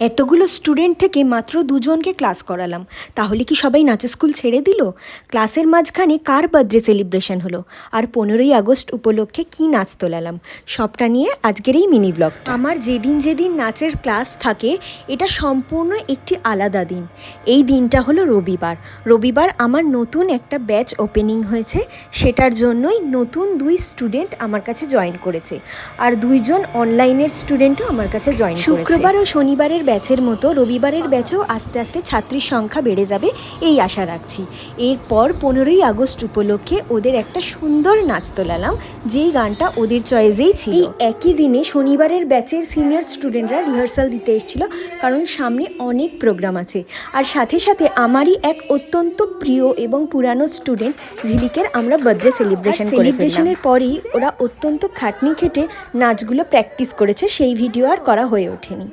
এতগুলো স্টুডেন্ট থেকে মাত্র দুজনকে ক্লাস করালাম। তাহলে কি সবাই নাচের স্কুল ছেড়ে দিল? ক্লাসের মাঝখানে কার বার্থডে সেলিব্রেশন হলো? আর পনেরোই আগস্ট উপলক্ষে কি নাচ তোলালাম? সবটা নিয়ে আজকের এই মিনি ব্লগ আমার যেদিন যেদিন নাচের ক্লাস থাকে, এটা সম্পূর্ণ একটি আলাদা দিন। এই দিনটা হলো রবিবার। রবিবার আমার নতুন একটা ব্যাচ ওপেনিং হয়েছে। সেটার জন্যই নতুন দুই স্টুডেন্ট আমার কাছে জয়েন করেছে। আর দুইজন অনলাইনের স্টুডেন্টও আমার কাছে জয়েন শুক্রবার ও শনিবারের ব্যাচের মতো রবিবারের ব্যাচেও আস্তে আস্তে ছাত্রীর সংখ্যা বেড়ে যাবে, এই আশা রাখছি। এরপর পনেরোই আগস্ট উপলক্ষে ওদের একটা সুন্দর নাচ তোলালাম, যেই গানটা ওদের চয়েসেই ছিল। এই একই দিনে শনিবারের ব্যাচের সিনিয়র স্টুডেন্টরা রিহার্সাল দিতে এসেছিল, কারণ সামনে অনেক প্রোগ্রাম আছে। আর সাথে সাথে আমারই এক অত্যন্ত প্রিয় এবং পুরানো স্টুডেন্ট ঝিলিকের আমরা বার্থডে সেলিব্রেশন সেলিব্রেশনের পরই ওরা অত্যন্ত খাটনি খেটে নাচগুলো প্র্যাকটিস করেছে, সেই ভিডিও আর করা হয়ে ওঠেনি।